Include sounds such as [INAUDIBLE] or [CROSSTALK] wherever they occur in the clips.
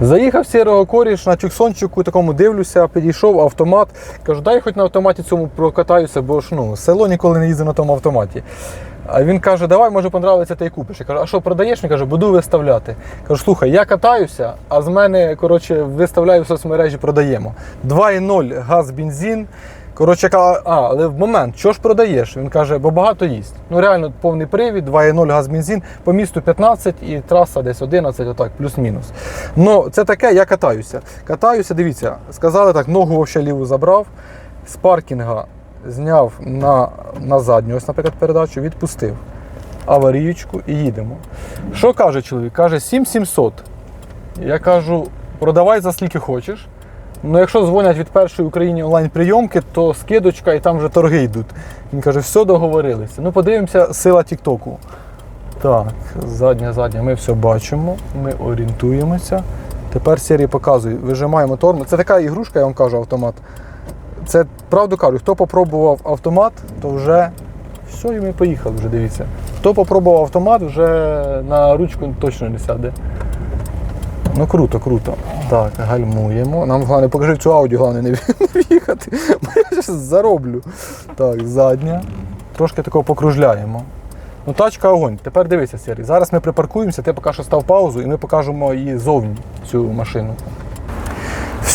Заїхав сірого коріш на чуксончику, такому дивлюся, підійшов автомат. Кажу, дай хоч на автоматі цьому прокатаюся, бо ж ну, село ніколи не їздив на тому автоматі. А він каже, давай, може, понравиться, ти й купиш. Я кажу, а що продаєш? Він каже, буду виставляти. Кажу, слухай, я катаюся, а з мене коротше, виставляю в соцмережі, продаємо. 2,0 газ, бензин. Коротше, я а, але в момент, що ж продаєш? Він каже, бо багато їсть. Ну реально повний привід, 2,0 газ бензин, по місту 15 і траса десь 11, отак, плюс-мінус. Ну, це таке, я катаюся. Катаюся, дивіться, сказали так, ногу взагалі ліву забрав, з паркінга зняв на, на задню, ось, наприклад, передачу, відпустив аварійку і їдемо. Що каже чоловік? Каже 7700. Я кажу, продавай за скільки хочеш. Ну, якщо дзвонять від першої Україні онлайн-прийомки, то скидочка і там вже торги йдуть. Він каже, все договорилися. Ну, подивимося, сила Тіктоку. Так, задня, задня, ми все бачимо, ми орієнтуємося. Тепер серії показує, вижимаємо тормоз. Це така ігрушка, я вам кажу, автомат. Це правду кажу, хто попробував автомат, то вже все, і ми поїхали вже, дивіться. Хто попробував автомат, вже на ручку точно не сяде. Ну круто, круто. Так, гальмуємо. Нам головне, покажи цю ауді, головне не [LAUGHS] в'їхати. Я зараз зароблю. Так, задня. Трошки такого покружляємо. Ну, тачка огонь. Тепер дивися, Сергій. Зараз ми припаркуємося, ти поки що став паузу і ми покажемо її зовні, цю машину.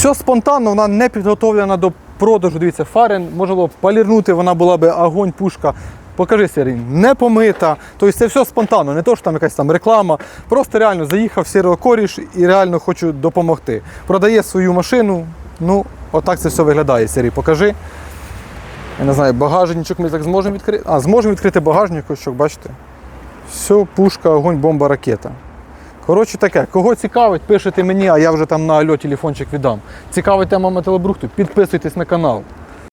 Все спонтанно, вона не підготовлена до продажу. Дивіться, фари можна було полірнути, вона була б огонь, пушка. Покажи Сергій, не помита. Тобто це все спонтанно, не то, що там якась там реклама. Просто реально заїхав сірого коріш і реально хочу допомогти. Продає свою машину. Ну, отак це все виглядає. Сергій, покажи. Я не знаю, багажничок ми так зможемо відкрити. А, зможемо відкрити багажничок, бачите. Все, пушка, огонь, бомба, ракета. Коротше таке, кого цікавить, пишете мені, а я вже там на альо телефончик віддам. Цікавить тема металобрухту, підписуйтесь на канал.